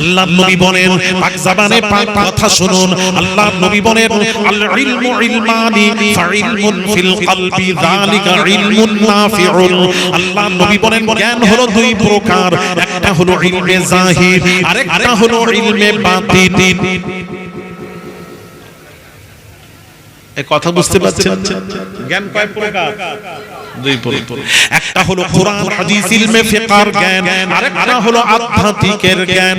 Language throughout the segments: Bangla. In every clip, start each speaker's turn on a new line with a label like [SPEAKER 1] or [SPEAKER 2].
[SPEAKER 1] আল্লাহ নবী বলেন, পাক জাবানে পাক কথা শুনুন আল্লাহ নবী বলেন, আল ইলমু ইলমানি ফাইলমুন ফিল কলবি, যালিকা ইলমুন নাফিউন। আল্লাহ নবী বলেন, জ্ঞান হলো দুই প্রকার, একটা হলো ইলমে জাহির, আরেকটা হলো ইলমে বাতিন। কথা বুঝতে পারছেন? জ্ঞান কয় প্রকার? দুই প্রকার। একটা হলো কোরআন হাদিস ইলমে ফিকার জ্ঞান। আরেকটা হলো আধ্যাত্মিকের জ্ঞান।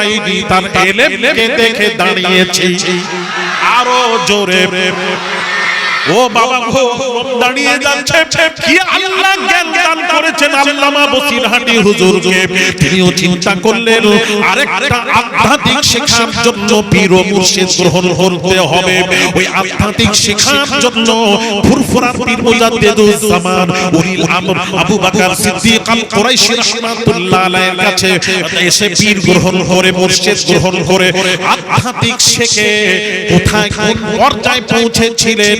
[SPEAKER 1] দাঁড়াইনি তার এলেমকে দেখে দাঁড়িয়েছে। আরও জোরে ও বাবা গো, দাঁড়িয়ে যাচ্ছে। কি আল্লাহ জ্ঞান দান করেছেন আল্লামা বসিরহাটি হুজুরকে? তিনিও চিন্তা করলেন, আরেকটা আধ্যাত্মিক শিক্ষার জন্য পীর ও মুর্শিদ গ্রহণ করতে হবে। ওই আধ্যাত্মিক শিক্ষার জন্য ফুরফুরার পীর মুজাদ্দিদুজ জামান উলিল আমর আবু বকর সিদ্দিক আল কুরাইশি রাহমাতুল্লাহ আলাইহির কাছে এসে পীর গ্রহণ করে, মুর্শিদ গ্রহণ করে, আধ্যাত্মিক শেখে কোথায় কোন পর্যায়ে পৌঁছেছিলেন?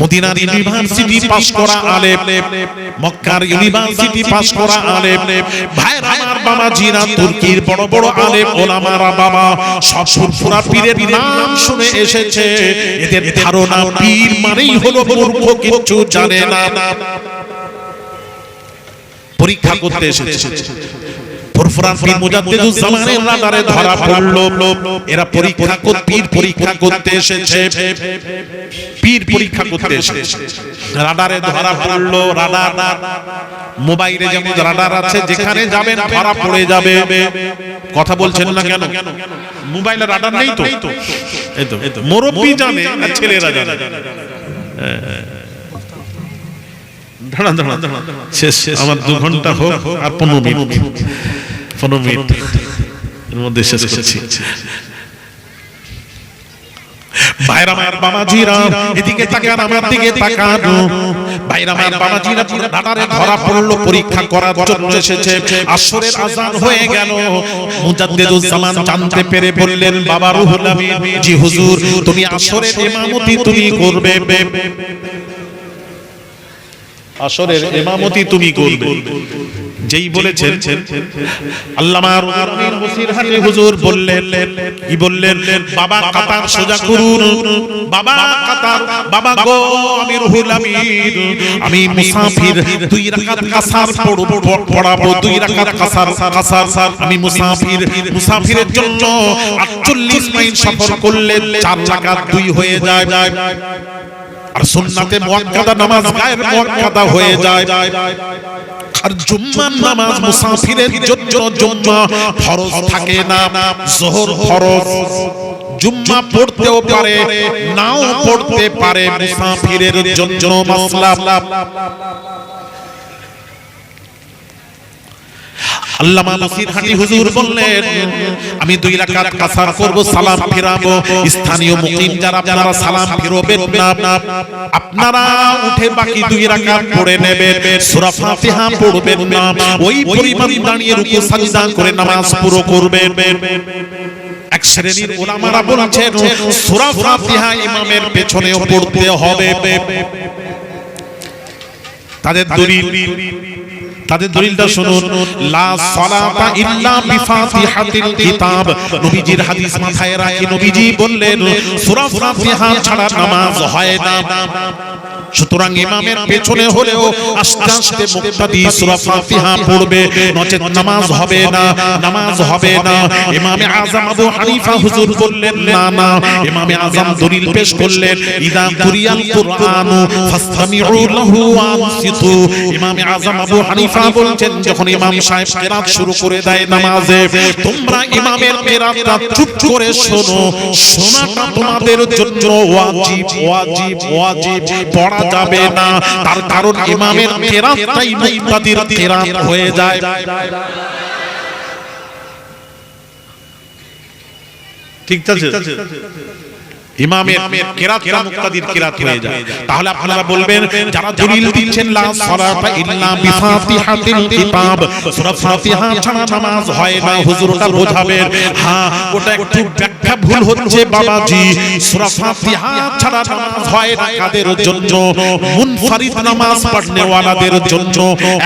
[SPEAKER 1] মদিনার ইউনিভার্সিটি পাস করা আলেম মক্কার ইউনিভার্সিটি পাস করা আলেম ভাইরা আমার বাবা জিনা তুর্কির বড় বড় আলেম ওলামারা বাবা সব ফুরফুরা পীরের নাম শুনে এসেছে এদের ধারণা পীর মানেই হলো মূর্খ কিছু জানে না পরীক্ষা করতে এসেছে ফুরফুরান পীর মুজাদ্দিদুজ জামানের রাডারে ধরা পড়ল। এরা পরীক্ষা করতে পীর পরীক্ষা করতে এসেছে। পীর পরীক্ষা করতে এসেছে। রাডারে ধরা পড়ল রাডার মোবাইলে যেমন রাডার আছে যেখানে যাবেন ধরা পড়ে যাবে। কথা বলছেন না কেন? মোবাইলে রাডার নেই তো? এই তো মুরব্বি জানে ছেলেরা জানে। দাঁড়ান দাঁড়ান দাঁড়ান। শেষ শেষ। আমার দু ঘণ্টা হোক আর পনেরো মিনিট। পনেরো মিনিট। এর মধ্যে শেষ করছি। ভাইরা মায়ের বাবাজিরা এদিকে তাকান আমার দিকে তাকান। ভাইরা মায়ের বাবাজিরা পুরো রাডারে ধরা পড়ল পরীক্ষা করার জন্য এসেছে। আসরের আজান হয়ে গেল। জামান জানতে পেরে বললেন বাবা রুহুল আমিন জি হুজুর তুমি আসরের ইমামতি তুমি করবে। আসরের ইমামতি তুমি করবে। যেই বলেছেন আল্লামা হুজুর বললেন কি বললেন? বাবা কাতার সোজা করুন বাবা কাতার বাবা গো আমি রুহুল আমিন আমি মুসাফির দুই রাকাত কাসার পড়ব পড়াবো দুই রাকাত কাসার কাসার আমি মুসাফির মুসাফিরের জন্য 48 মাইল সফর করলে চার রাকাত দুই হয়ে যায়। আর সুন্নাতে মুআক্কাদা নামাজ গায়ের মুআক্কাদা হয়ে যায়। আর জুম্মার নামাজ মুসাফিরের জন্য জুম্মা ফরজ থাকে না যোহর ফরজ। জুম্মা পড়তেও পারে, নাও পড়তে পারে মুসাফিরের জন্য মাসলা আল্লামা নসিরহাটি হুজুর বললেন, আমি দুই রাকাত কাসার করব, সালাম ফিরাবো। স্থানীয় মুকিম যারা আপনারা সালাম ফিরবেন না, আপনারা উঠে বাকি দুই রাকাত পড়ে নেবেন, সূরা ফাতিহা পড়বেন না। ওই পরিমাণ দাঁড়িয়ে রুকু, সাজদা করে নামাজ পুরো করবেন। এক শ্রেণির ওলামারা বলছেন, সূরা ফাতিহা ইমামের পেছনেও পড়তে হবে। তাদের দলিল তাদের দলিলটা শুনুন। লা সালাতা ইল্লা বিফাতিহাতিল কিতাব। নবীজির হাদিস মাথায় রাখি। নবীজি বললেন সূরা ফাতিহা ছাড়া নামাজ হয় না। সুতরাং ইমামের পেছনে হলেও আস্তে আস্তে মুক্তাদি সূরা ফাতিহা পড়বে। নচেত নামাজ হবে না নামাজ হবে না। ইমামে আযম আবু হানিফা হুজুর বললেন না না ইমামে আযম দলিল পেশ করলেন ইদা কুরিয়াল কুরআনু ফাসতামিউ লাহু ওয়ানসিতু ইমামে আযম আবু হানিফা বলছেন যখন ইমাম সাহেব কেরাত শুরু করে দেয় নামাজে তোমরা ইমামের কেরাতটা চুপ করে শোনো। শোনাটা তোমাদের জন্য ওয়াজিব ওয়াজিব ওয়াজিব। পড়া যাবে না। তার কারণ ইমামের কেরাতটাই মুক্তাদির কেরাত হয়ে যায়। ঠিক আছে। ইমামের কেরাতটা মুক্তাদির কেরাত হয়ে যায়। তাহলে আপনারা বলবেন যারা দলিল দিচ্ছেন লা সালাতা ইল্লা বিফাতিহাতিল কিতাব। সূরা ফাতিহা ছাড়া নামাজ হয় না হুজুর বোঝাবেন। হ্যাঁ ওটা একটু ব্যাখ্যা ভুল হচ্ছে বাবাজি। সূরা ফাতিহা ছাড়া নামাজ হয় না কাদের জন্য? মুনফারিদ নামাজ পড়নে ওয়ালাদের জন্য।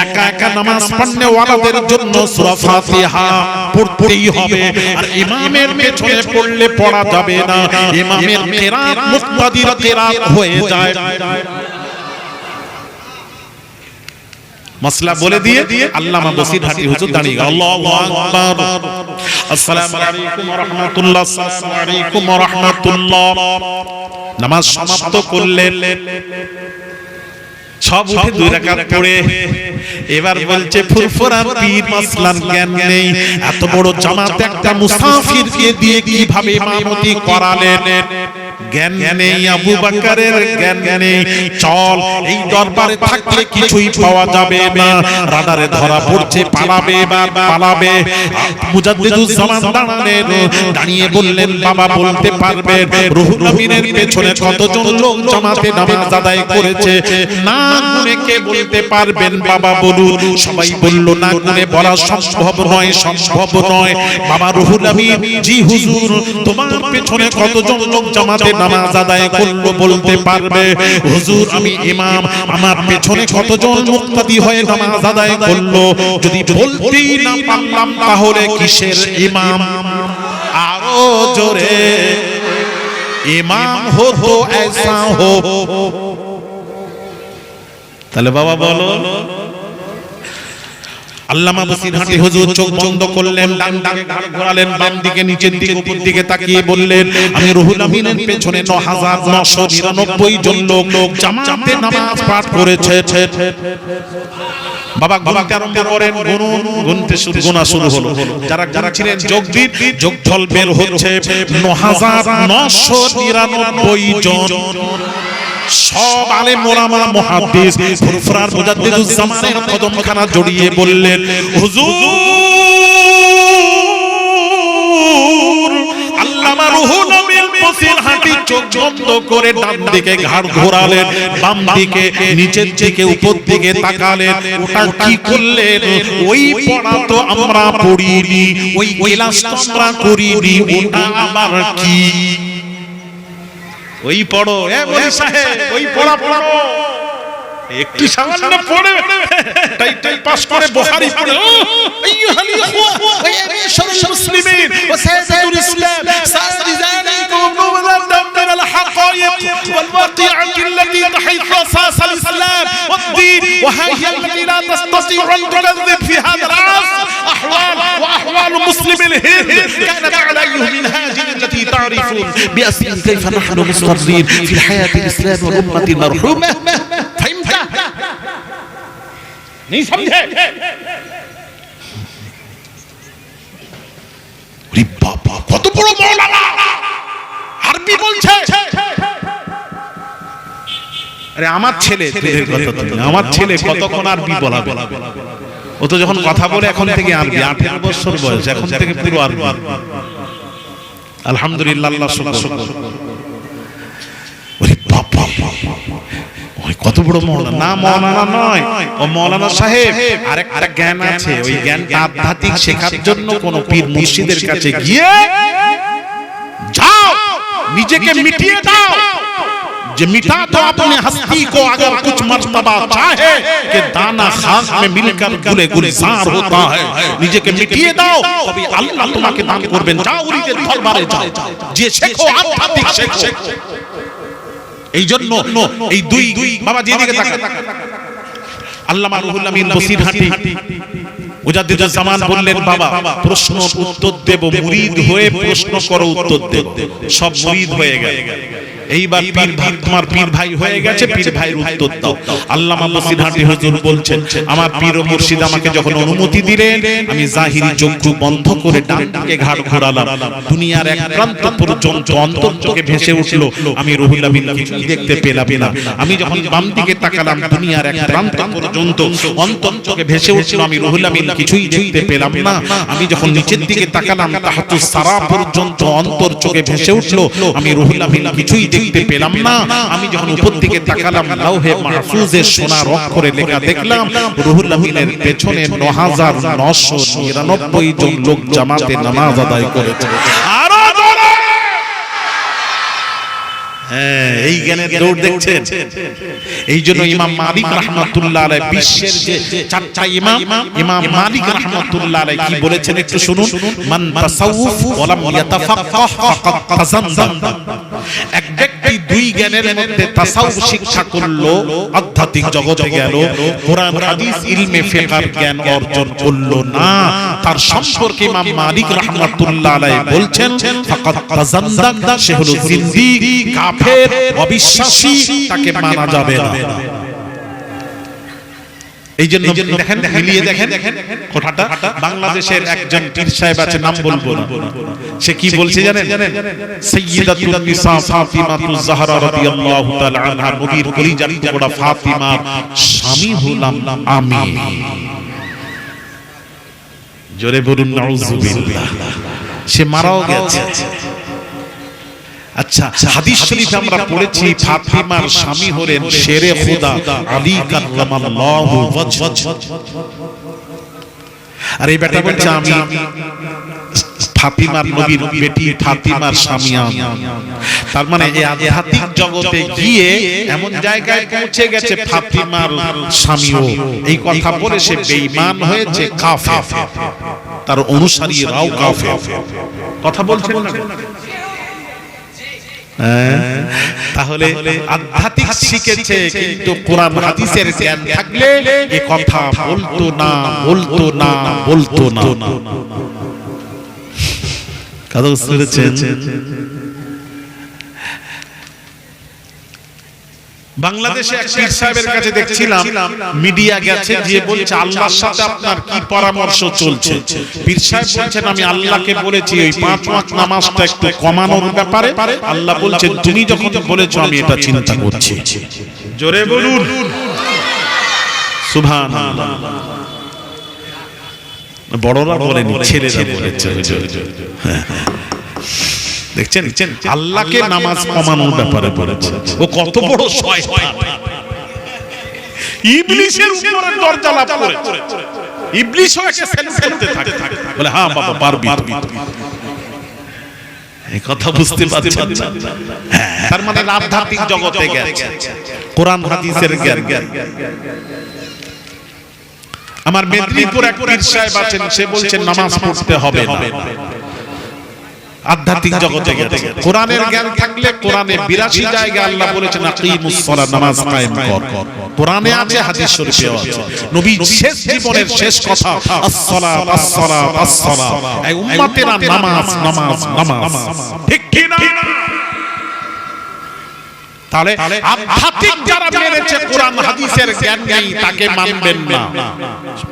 [SPEAKER 1] একা একা নামাজ পড়নে ওয়ালাদের জন্য সূরা ফাতিহা পড়তেই হবে। আর ইমামের পেছনে পড়লে পড়া যাবে না। ইমামের কেরাত মুক্তাদির কেরাত হয়ে যায়। মাসলা বলে দিয়ে আল্লামা বসির হাটি হুজুর দাঁড়িয়ে গেল। আল্লাহু আকবার। আসসালামু আলাইকুম ওয়া রাহমাতুল্লাহ। আসসালামু আলাইকুম ওয়া রাহমাতুল্লাহ। নামাজ সমাপ্ত করলেন। সব উঠে দুই রাকাত পড়ে। এবার বলছে ফুরফুরার পীর মাসলার জ্ঞান নেই। এত বড় জামাতে একটা মুসাফিরকে দিয়ে কীভাবে ইমামতি করালেন? জ্ঞান নেই আবু বকরের জ্ঞান নেই। চল এই দরবারে থাকলে কিছুই পাওয়া যাবে না। রাডারে ধরা পড়ছে পালাবে পালাবে মুজাদ্দিদুজ দাঁড়ালেন। দাঁড়িয়ে বললেন বাবা বলতে পারবে রুহুল আমিনের পেছনে কতজন লোক জামাতে নামাজ আদায় করেছে? না গুনে কে বলতে পারবেন বাবা বলুন। সবাই বলল না গুনে বলা সম্ভব নয় সম্ভব নয়। বাবা রুহুল আমিন জি হুজুর তোমার পেছনে কতজন লোক জামাতে নামাজ আদায় করলো বলতে পারবে হুজুর আমি ইমাম আমার পেছনে কতজন মুক্তাদি হয়ে নামাজ আদায় করলো যদি বলতেই না পারলাম তাহলে কিসের ইমাম আরো জোরে ইমাম হো তো ऐसा हो তাহলে বাবা বলো আল্লামা বসিরহাটি হুজুর চোখ বন্ধ করলেন, ডান ডান ঘাড় ঘোরালেন, বাম দিকে নিচের দিকে উপর দিকে তাকিয়ে বললেন, আমি রুহুল আমিনের পেছনে 9999 জন লোক জামাতে নামাজ পাঠ করেছে। বাবা গুনতে আরম্ভ করেন গুনুন গুনতে শুরু গোনা শুরু হলো। যারা যারা ছিলেন যোগদীপ যোগফল বের হচ্ছে 9999 জন। সব আলেম ওলামা, মুহাদ্দিস, ফুরফুরার মুজাদ্দিদুজ জামানের কদমখানা জড়িয়ে বললেন, হুজুর করে ঘোরালেন, বাম নিচের দিকে, উপর দিকে ওটা ওই আমরা পড়িনি, ওই ক্লাস আমরা করিনি, ওটা আবার কি? ওই পড়ো এ বলি সাহেব ওই পড়া পড়াবো একটু সামান্য পড়ে। তাই তাই পাস করে বুখারী পড়ে। আইয়ুহাল ইখওয়া ওয়া ইয়াশারুল মুসলিমিন ওয়া সাইয়্যিদুল ইসলাম الراية والواقعة التي تحيط رصاص الإسلام والدين وهي التي لا تستطيع أن تكذب في هذا العصر. أحوال وأحوال مسلم الهند كانت عليه من هذه التي تعرف
[SPEAKER 2] بأسئلة كيف نحن مسترضين في الحياة الإسلام والأمة المرحومة.
[SPEAKER 1] فهمت؟ नहीं ربا بابا. कत बड़ा মৌলানা বলছে? আরে আমার ছেলে আমার ছেলে কতক্ষণ আরবি বলাবে ও তো যখন কথা বলে এখন থেকে আরবি আঠেরো বছর বয়স এখন থেকে পুরো আরবি আলহামদুলিল্লাহ কত বড় মৌলানা। না মৌলানা। নয়। ও মৌলানা সাহেব। আরেকটা জ্ঞান আছে। ওই জ্ঞানটা আধ্যাত্মিক শেখার জন্য কোন পীর মুর্শিদের কাছে গিয়ে নিজেকে মিটিয়ে দাও যে मिटा तो अपने हस्ती को अगर कुछ मर्तबा चाहे कि दाना खाक में मिलकर गुले गुलजार होता है নিজেকে মিটিয়ে দাও তবে আল্লাহ তোমাকে দান করবেন যাও উরিদের দরবারে যাও যে শেখো আধ্যাত্মিক শেখো এই জন্য এই দুই বাবা যেদিকে তাকান আল্লামা রুহুল আমিন বসিরহাটি মুজাদ্দিদুজ জামান বললেন বাবা প্রশ্ন উত্তর দেব মুরিদ হয়ে প্রশ্ন করো উত্তর দেব। সব মুরিদ হয়ে গেল। এইবার পীর ভাই তোমার পীর ভাই হয়ে গেছে পীর ভাইয়ের উত্তর দাও। আল্লামা বসিরহাটি হুজুর বলছেন আমার পীর ও মুর্শিদ আমাকে যখন অনুমতি দিলেন আমি জাহিরি চক্ষু বন্ধ করে ডান দিকে ঘাট ঘোরালাম। দুনিয়ার এক প্রান্ত পর্যন্ত অন্তর ভেসে উঠল। আমি রুহুল আমিন দেখতে পেলাম না। আমি যখন বাম দিকে তাকালাম দুনিয়ার এক প্রান্ত পর্যন্ত অন্তর ভেসে উঠল আমি রুহুল আমিন কিছুই দেখতে পেলাম না। আমি যখন নিচের দিকে তাকালাম তাহাতু সারা পর্যন্ত অন্তর চোখে ভেসে উঠল আমি রুহুল আমিন কিছুই দেখতে পেলাম না। আমি যখন উপর দিকে তাকালাম লাউহে মাহফুজে সোনার অক্ষরে লেখা দেখলাম রুহুল আমিনের পেছনে 9999 জন লোক জামাতে নামাজ আদায় করেছে আরও জোরে! হ্যাঁ এই জ্ঞানের দৌড় দেখছেন। এই জন্য ইমাম মালিক রহমতুল্লাহ আলাই বিশ্বের যে চারটা ইমাম ইমাম মালিক রহমতুল্লাহ আলাই কি বলেছেন একটু শুনুন। মান তাসাউফ ওয়ালাম ইয়াতাফাক্কাহ ফাকাদ তাজান্দাম এক ব্যক্তি দুই জ্ঞানের মধ্যে তাসাউফ শিক্ষা করল, আধ্যাত্মিক জগতে গেল, কোরআন, হাদিস, ইলমে ফিকহ জ্ঞান অর্জন করল না। তার সম্পর্কে ইমাম মালিক রাহমাতুল্লাহ আলাইহি বলছেন, ফাকাদ তাজান্দাম সে হলো জিন্দি কাফের, অবিশ্বাসী, তাকে মানা যাবে না। এই জন্য দেখেন মিলিয়ে দেখেন কথাটা বাংলাদেশের একজন পীর সাহেব আছে নাম বলব সে কি বলছে জানেন? সাইয়্যিদাতুন নিসা ফাতিমাতুজ জাহরা রাদিয়াল্লাহু তাআলা আনহা নবীর কলিজার টুকরা ফাতিমার স্বামী হলাম আমি। জোরে বলুন সে মারাও গেছে। আচ্ছা হাদিস শরীফে আমরা পড়েছি ফাতিমার স্বামী হলেন শেরে খোদা। আলী কাল্লামাল্লাহু ওয়াজহ। আর এই বেটা বলছে আমি। ফাতিমার নবীর বেটি ফাতিমার স্বামী আমি। তার মানে এই আধ্যাত্মিক জগতে গিয়ে এমন জায়গায় পৌঁছে গেছে ফাতিমার স্বামীও এই কথা বলে সে বেঈমান হয়েছে কাফের। তার অনুসারীরাও কাফের। কথা বলছেন না তাহলে আধ্যাত্মিক শিখেছে কিন্তু কোরআন হাদিসের জ্ঞান থাকলে এ কথা বলতো না বলতো না বলতো না কথা বুঝতে বাংলাদেশে এক পীর সাহেবের কাছে দেখছিলাম মিডিয়া গেছে যে বলছে আল্লাহর সাথে আপনার কি পরামর্শ চলছে? পীর সাহেব বলছেন আমি আল্লাহকে বলেছি ওই পাঁচ ওয়াক্ত নামাজটা একটু কমানোর ব্যাপারে আল্লাহ বলছেন তুমি যখন বলেছ আমি এটা চিন্তা করছি। জোরে বলুন। সুবহানাল্লাহ। বড়রা বলেনি ছেলেরা বলেছে হ্যাঁ। দেখছেন? আল্লাহকে নামাজ কমানোর ব্যাপারে বলেছে। ও কত বড় শয়তান। ইবলিসের উপরে দরজা লাভ করেছে। ইবলিসও একে করতে থাকে। বলে হ্যাঁ বাবা পারবি এই কথা বুঝতে পারছেন হ্যাঁ, তার মানে আধ্যাত্মিক জগতে গেছে। কোরআন হাদিসের জ্ঞান। আমার মেদিনীপুর এক পীর সাহেব আছেন সে বলছেন নামাজ পড়তে হবে না। আধ্যাত্মিক জগতে গেছে। কোরআনের জ্ঞান থাকলে কোরআনে 82 জায়গায় আল্লাহ বলেছেন আকিমুস সালাত নামাজ কায়েম কর। কোরআনে আছে হাদিস শরীফে আছে। নবী শেষ জীবনের শেষ কথা আস-সালাত আস-সালাত আস-সালাত এই উম্মতেরা নামাজ নামাজ নামাজ ঠিক কি না তাহলে আধ্যাত্মিক যারা মেনেছে কোরআন হাদিসের জ্ঞান নেই তাকে মানবেন না।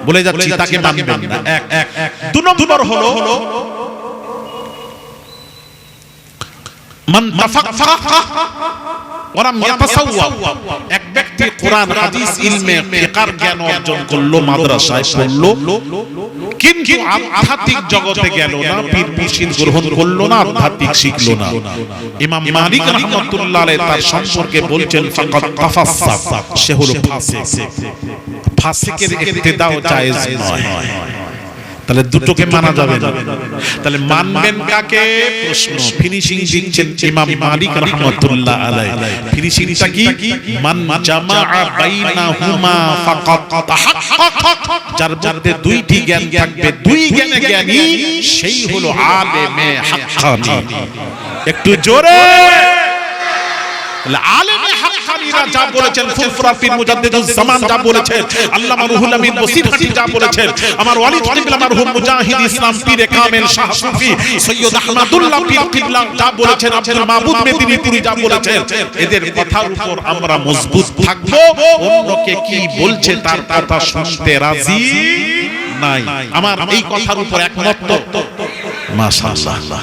[SPEAKER 1] বলে যাচ্ছি তাকে মানবেন না। এক এক দু নম্বর হলো মান তাফাক্কাহা ওয়ালাম ইয়াতাসাওয়া এক ব্যক্তি কোরআন হাদিস ইলমে ফিকহার জ্ঞান অর্জন করল মাদ্রাসায় পড়ল। কিন্তু আধ্যাত্মিক জগতে গেল না পীর মুর্শিদ গ্রহণ করল না আধ্যাত্মিক শিখলো না। ইমাম মালিক রাহমাতুল্লাহ আলাইহি তার সম্পর্কে বলছেন ফাকাত তাফাসসাক সে হলো ফাসিক। ফাসিকের ইবতিদাও জায়েজ নয়। তাহলে দুটোকে মানা যাবে না। তাহলে মানবেন কাকে? প্রশ্ন। ফিনিশিং দিচ্ছেন ইমাম মালিক রাহমাতুল্লাহ আলাই ফিনিশিংটা কি? মান জামা বাইনাহুমা ফাকাত তাহাক্কাক যার মধ্যে দুইটি জ্ঞান থাকবে দুই জ্ঞানে জ্ঞানী সেই হলো আলেমে হাক্কানি। একটু জোরে। আলেমে হাক্কানিরা যা বলেছেন ফুরফুরা পীর মুজাদ্দিদুজ জামান যা বলেছেন আল্লামা রুহুল আমিন বসিরহাটি যা বলেছেন আমার ওয়ালিদ কিবলা মারহুম মুজাহিদ ইসলাম পীরে কামেল শাহ সুফি সৈয়দ আহমদুল্লাহ পীর কিবলা যা বলেছেন আব্দুল মাহমুদ মেদিনীপুরি যা বলেছেন এদের কথার উপর আমরা মজবুত থাকব অন্যকে কি বলছে তার কথা শুনতে রাজি? নাই। আমার এই কথার উপর একমত। মাশাআল্লাহ।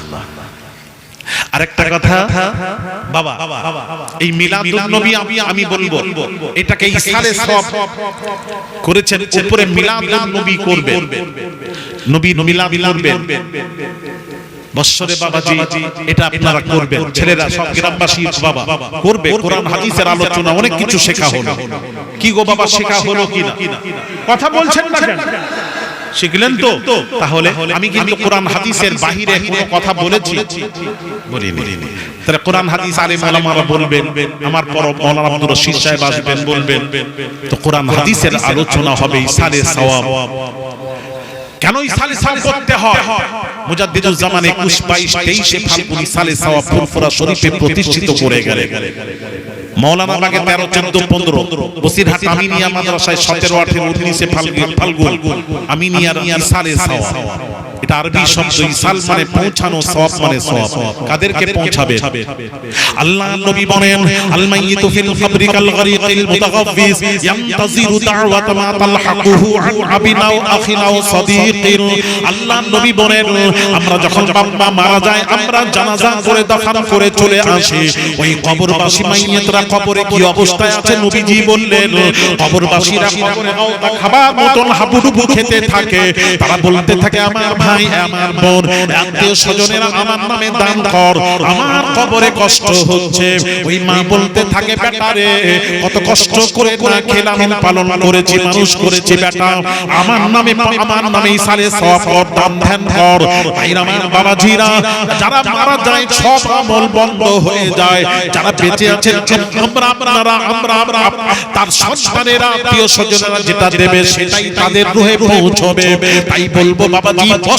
[SPEAKER 1] আরেকটা কথা বাবা এই মিলাদুন নবী আমি আমি বলব এটাকে ইসালে সব করেছেন উপরে মিলাদুন নবী করবে নবী মিলাদ করবেন। বৎসরে বাবাজি এটা আপনারা করবেন। ছেলেরা সব গ্রামবাসী বাবা করবে। কোরআন হাদিসের আলোচনা অনেক কিছু শেখা হলো। কি গো বাবা শেখা হলো কিনা? কথা বলছেন না কেন? শিখলেন তো? তাহলে আমি কিন্তু কোরআন হাদিসের বাহিরে কোনো কথা বলেছি। বলিনি। তাহলে কোরআন হাদিস আলেম ওলামারা বলবেন আমার পর মৌলানা আব্দুর রশিদ সাহেব আসবেন বলবেন। তো কোরআন হাদিসের আলোচনা হবে ইসালে সওয়াব। কেন ইসালে সওয়াব করতে হয়? মুজাদ্দিদুল জামান 21 22 23 ফাল্গুন ইসালে সওয়াব ফুরফুরা শরীফে প্রতিষ্ঠিত করে গেলেন। মৌলানা বাগে তেরো চোদ্দ পনেরো। বসিরহাট আমিনিয়া মাদ্রাসায় সতেরো আঠেরো উনিশে ফাল্গুন। আমিনিয়ার ইসারে সওয়াব এটা আরবি শব্দ ইসাল মানে পৌঁছানো সওয়াব মানে সওয়াব কাদেরকে পৌঁছাবে? আল্লাহ নবী বলেন আল মাইয়িতু ফিল কবরি কাল গরিকিল মুতাগাফফিস ইয়ান্তাজিরু দাওয়াত মা তালহাকুহু আন আবিনাও আখিনাও সাদীকিন। আল্লাহ নবী বলেন আমরা যখন বাবা মারা যায় আমরা জানাজা করে দফন করে চলে আসি। ওই কবরবাসী মাইয়িতরা কবরে কি অবস্থায় আছে নবীজি বললেন কবরবাসীরা কবরে খাবার মতন হাবুডুবু খেতে থাকে তারা বলতে থাকে আমার ভাই আমার বোন। আত্মীয় স্বজনেরা আমার নামে দান কর। আমার কবরে কষ্ট হচ্ছে। ওই মা বলতে থাকে বেটারে কত কষ্ট করে না খেলাম পালন করেছি, মানুষ করেছি, বেটা। আমার নামে আমার নামে ইসালে সওয়াব কর, দান ধ্যান কর। ভাইরা, আমার বাবাজিরা, যারা মারা যায়, সব আমল বন্ধ হয়ে যায়। যারা বেঁচে আছেন আমরা, আপনারা, আমরা আমরা, তার সন্তানেরা প্রিয় স্বজনেরা যেটা দেবে, সেটাই তাদের রুহে পৌঁছবে। তাই বলব, বাবাজি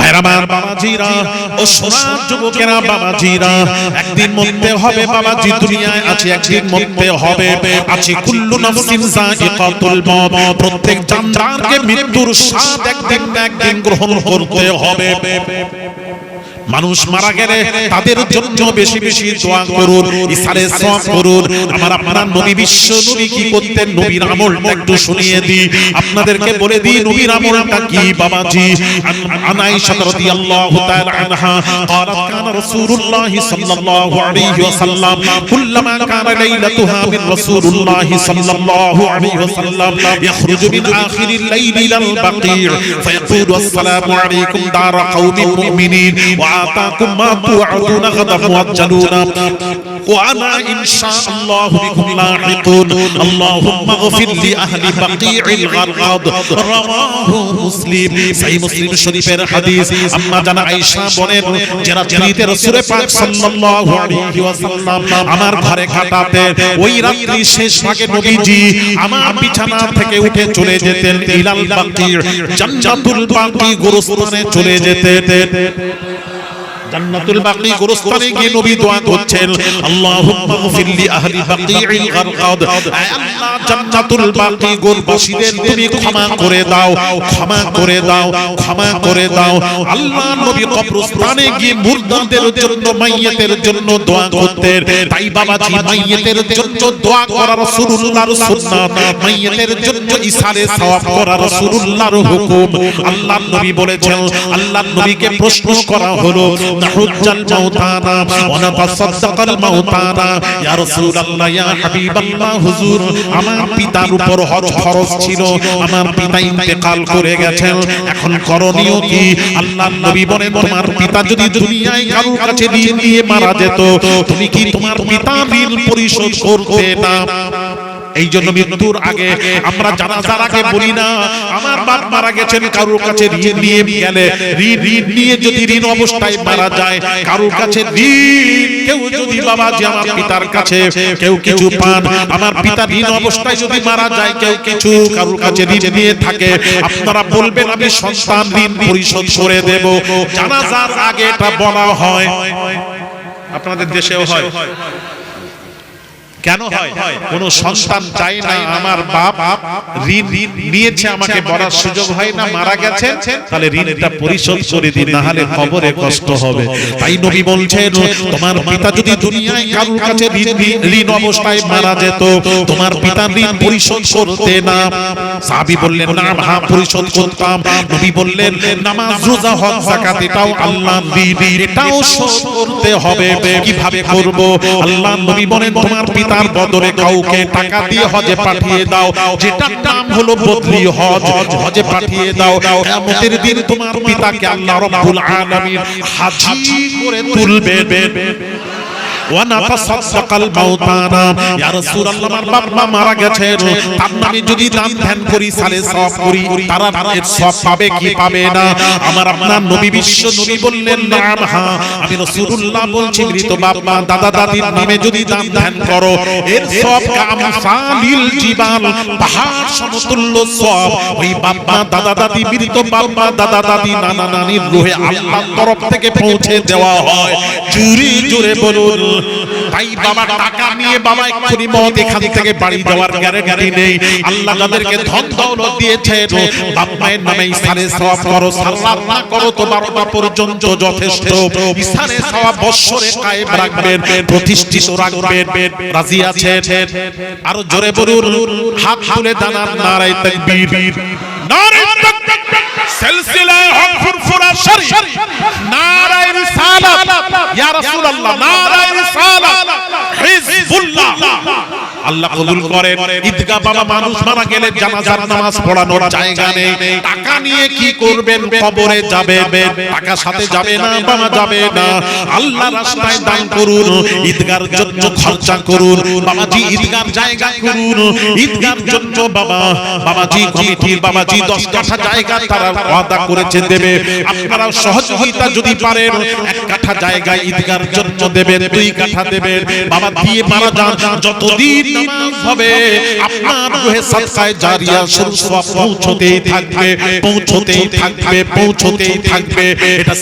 [SPEAKER 1] ভাইরামার বাবাজিরা, ও সোনার যুবকেরা বাবাজিরা, একদিন মরতে হবে বাবাজি, দুনিয়ায় আছে, একদিন মরতে হবে। আছে কুল্লু নাফসিন প্রত্যেক জানদারকে মৃত্যুর স্বাদ একদিন একদিন গ্রহণ করতে হবে। মানুষ মারা গেলে তাদের জন্য বেশি বেশি দোয়া করুন ইসারে সওয়াব করুন আমার আপনার নবী বিশ্ব নবী কি করতেন নবীর আমলটা একটু শুনিয়ে দিই আপনাদেরকে বলে দিই নবীর আমলটা কি বাবাজি আন আয়েশা রাদিয়াল্লাহু তাআলা আনহা قالت كان رسول الله صلى الله عليه وسلم كلما كان ليلتها من رسول الله صلى الله عليه وسلم يخرج من آخر الليل إلى البقيع فيقول السلام عليكم دار قوم مؤمنين وآتاكم ما توعدون غدا مؤجلون وأنا إن شاء الله بكم لاحقون اللهم اغفر لأهل بقيع الغرقاد رواه مسلم صحيح مسلم শরীফের হাদিস আম্মা জানা আয়েশা বলেন যারা রাত্রিতে রাসূল পাক সাল্লাল্লাহু আলাইহি ওয়াসাল্লাম আমার ঘরে কাটাতে ওই রাত্রি শেষ ভাগে নবীজি আমার বিছানা থেকে উঠে চলে যেতেন ইলাল বাকি জান্নাতুল বাকি গোরস্থানে চলে যেতেন জান্নাতুল বাকি গোরস্থানে গিয়ে নবী দোয়া করছেন, আল্লাহুম্মা গফির লি আহলি বাকিইল গারকাদ। আল্লাহ, জান্নাতুল বাকি গোরবাসীদের তুমি ক্ষমা করে দাও, ক্ষমা করে দাও, ক্ষমা করে দাও। আল্লাহ নবী কবরস্থানে গিয়ে মুর্দাদের জন্য, মাইয়াতের জন্য দোয়া করতেন। তাই বাবাজি, মাইয়াতের জন্য দোয়া করা রাসূলুল্লাহর সুন্নাত, মাইয়াতের জন্য ইসালে সওয়াব করা রাসূলুল্লাহর হুকুম। আল্লাহ নবী বলেছেন, আল্লাহ নবীকে প্রশ্ন করা হলো নাহুজ্জাল মাউতানা ওয়া নাতাসাদদাকাল মাউতানা ইয়া রাসূলুল্লাহ, ইয়া হাবিবাল্লাহ, হুজুর, আমার পিতার উপর হজ ফরজ ছিল, আমার পিতা ইন্তেকাল করে গেছেন। এখন করণীয় কি? আল্লাহ নবী বলেন, তোমার পিতা যদি দুনিয়ায় কারোর কাছে ঋণ নিয়ে মারা যেত, তুমি কি তোমার পিতা ঋণ পরিশোধ করতে না এই জন্য মৃত্যুর আগে আমরা জানাজার আগে বলি না আমার বাপ মারা গেছেন কারোর কাছে ঋণ নিয়ে গেলে ঋণ ঋণ নিয়ে যদি ঋণ অবস্থায় মারা যায় কারোর কাছে ঋণ কেউ যদি বাবা যে আমার পিতার কাছে কেউ কিছু পান আমার পিতা ঋণ অবস্থায় যদি মারা যায় কেউ কিছু কারোর কাছে ঋণ নিয়ে থাকে আপনারা বলবেন আমি সন্তান ঋণ পরিশোধ করে দেব। জানাজার আগে এটা বলা হয়। আপনাদের দেশেও হয় কেন হয়? কোন সন্তান চাই না আমার বাপ ঋণ নিয়েছে আমাকে বলার সুযোগ হয় না মারা গেছে তাহলে ঋণটা পরিশোধ করে দিন না হলে খবরে কষ্ট হবে। তাই নবী বলছেন তোমার পিতা যদি দুনিয়ায় কারোর কাছে ঋণ অবস্থায় মারা যেত তোমার পিতা ঋণ পরিশোধ করতে না। সাহাবী বললেন না হ্যাঁ পরিশোধ করতাম। নবী বললেন নামাজ রোজা হজ যাকাত এটাও আল্লাহ ঋণ এটাও শোধ করতে হবে। কীভাবে করব আল্লাহ নবী বলেন তোমার পিতার বদলে কাউকে টাকা দিয়ে হজে পাঠিয়ে দাও। যেটা নাম হলো বদলি হজ। হজে পাঠিয়ে দাও। কিয়ামতের দিন তোমার পিতাকে আল্লাহ রাব্বুল আলামিন হাজী করে তুলবে ইয়া রাসূলুল্লাহ, আমার মারা গেছে তার ধ্যান করি, সালে সওয়াব করি, তারা এর সওয়াব পাবে না? আমার আপনার নবী বিশ্ব নবী বললেন, নাম হ্যাঁ আমি রাসূলুল্লাহ যদি দান ধ্যান করো, এর সমতুল্য সওয়াব। ওই মা, দাদা দাদি, মৃত দাদা দাদি, নানা তরফ থেকে পৌঁছে দেওয়া হয়। জুরি জুরে বলুন তাই বাবা টাকা নিয়ে বাবা এক্ষুনি মত এখান থেকে বাড়ি যাওয়ার গ্যারান্টি নেই। আল্লাহ যাদেরকে ধন দৌলত দিয়েছেন বাপ মায়ের নামে ইসারে সওয়াব করো সাল্লাত না করো তো বারোটা পর্যন্ত যথেষ্ট। ইসারে সওয়াব বৎসরে কায়েম রাখবেন, প্রতিষ্ঠিত রাখবেন। রাজি আছেন? আরও জোরে বলুন, হাত তুলে দানার নারাই তাকবীর। তাকবীর সিলসিলায়ে হক ফুরফুরা শরী নারায়ে রিসালাত। ইয়া রাসূলুল্লাহ নারায়ে রিসালাত। হিজবুল্লাহ। আল্লাহ কবুল করেন। ঈদগাহ বাবা মানুষ মারা গেলে জানাজার নামাজ পড়ানোর জায়গা নেই। টাকা নিয়ে কি করবেন? কবরে যাবে টাকা সাথে যাবে না, বাবা যাবে না। আল্লাহ রাস্তায় দান করুন, ঈদগার জন্য খরচা করুন। বাবাজি ঈদগার জায়গা করুন। ঈদগার জন্য বাবা, বাবাজি কমিটির বাবাজি দশ কাঠা জায়গা তারা ওয়াদা করেছে দেবে। আপনারা সহযোগিতা যদি পারেন, এক কাঠা জায়গায় ঈদগার জন্য দেবেন, দুই কাঠা দেবেন। বাবা দিয়ে মারা যান, যতদিন নামাজ হবে আপনার রুহে সাদকায়ে জারিয়া সুরসওয়া পৌঁছতেই থাকবে পৌঁছতেই থাকবে পৌঁছতেই থাকবে। এটা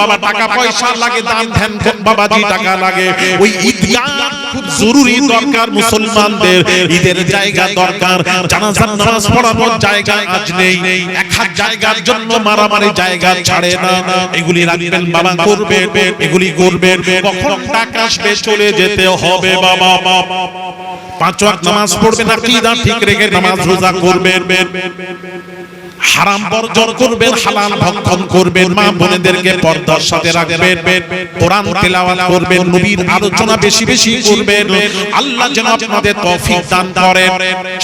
[SPEAKER 1] বাবা টাকা পয়সা লাগে, দান ধ্যান বাবা বাবাজি টাকা লাগে। ওই ঈদগাহ খুব জরুরি দরকার মুসলমানদের, ঈদের জায়গা দরকার, জানাজার নামাজ পড়ানোর জায়গা আজ নেই, এক হাত জায়গার জন্য মারামারি জায়গা ছাড়ে না, এগুলি রাখবেন বাবা করবে এগুলি করবেন, কখন টাকা আসবে চলে যেতে হবে বাবা। পাঁচ ওয়াক্ত নামাজ পড়বেন, আকীদা ঠিক রেখে নামাজ রোজা করবেন। হারাম বর্জন করবেন, হালাল ভক্ষণ করবেন। মা বোনেদেরকে পর্দার সাথে রাখবেন। কোরআন তেলাওয়াত করবেন, নবীর আলোচনা বেশি বেশি করবেন। আল্লাহ যেন আপনাদের তৌফিক দান করেন।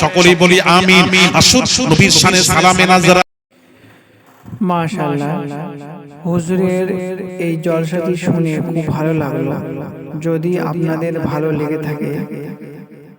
[SPEAKER 1] সকলেই বলি আমিন। আসুন, নবীর শানে সালামে নাজরা।
[SPEAKER 3] মাশাল্লাহ হুজুরের এই জলসাটি শুনে খুব ভালো লাগল। যদি আপনাদের ভালো লেগে থাকে